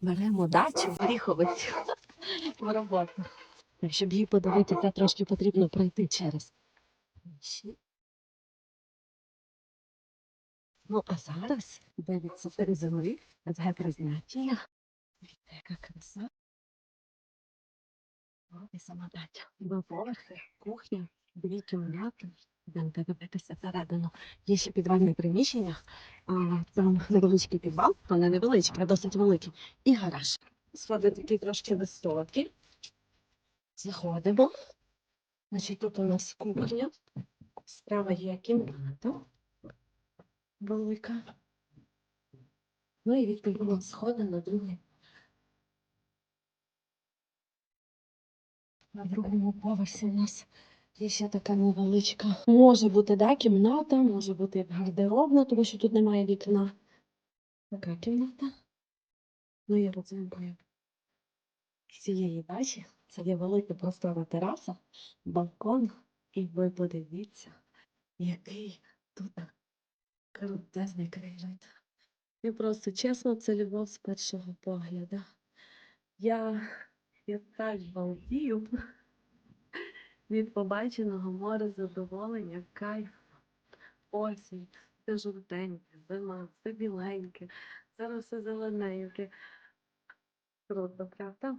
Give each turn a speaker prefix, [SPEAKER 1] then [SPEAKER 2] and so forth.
[SPEAKER 1] Беремо дачу в Ріховиці в роботу. Щоб її подивитися, трошки потрібно пройти через. Ну, а зараз дивіться перезими, це призначення. Дивіться, яка краса. От і сама дача. Два поверхи, кухня, дві кімнати. Будете дивитися всередину. Є ще підвальне приміщення, там невеличкий підвал, то не невеличкий, а досить великий. І гараж. Сходи такі трошки високі. Заходимо. Значить, тут у нас кухня. Справа є кімната велика. Ну і відповідно сходи на другий. На другому поверсі у нас є ще така невеличка. Може бути, да, кімната, може бути гардеробна, тому що тут немає вікна. Така кімната. Ну і родзинкою цієї дачі це є велика простора тераса, балкон, і ви подивіться, який тут крутезний краєвид. І просто чесно, це любов з першого погляду. Я, я так балдію від побаченого море задоволення, кайф, осінь, все жовтеньке, зима, все біленьке, зараз все зелененьке. Круто, правда?